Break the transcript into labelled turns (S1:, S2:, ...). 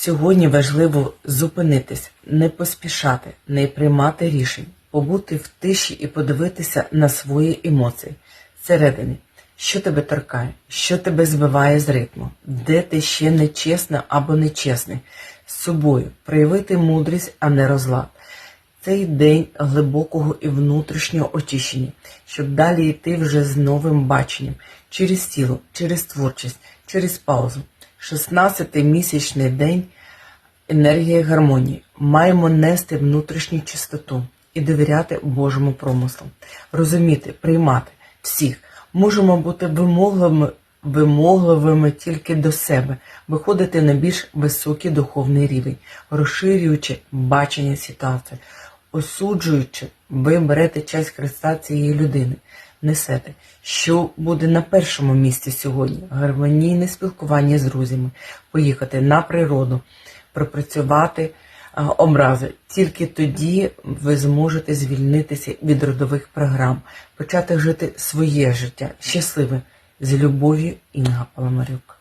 S1: Сьогодні важливо зупинитись, не поспішати, не приймати рішень, побути в тиші і подивитися на свої емоції всередині. Що тебе торкає, що тебе збиває з ритму, де ти ще нечесна або нечесний з собою, проявити мудрість, а не розлад. Цей день глибокого і внутрішнього очищення, щоб далі йти вже з новим баченням через тіло, через творчість, через паузу. 16-й місячний день енергії гармонії. Маємо нести внутрішню чистоту і довіряти Божому промислу, розуміти, приймати всіх. Можемо бути вимогливими, вимогливими тільки до себе, виходити на більш високий духовний рівень, розширюючи бачення ситуації, осуджуючи, ви берете часть Христа цієї людини, несете. Що буде на першому місці сьогодні? Гармонійне спілкування з друзями, поїхати на природу, пропрацювати образи. Тільки тоді ви зможете звільнитися від родових програм, почати жити своє життя щасливе з любов'ю Інга Паламарюк.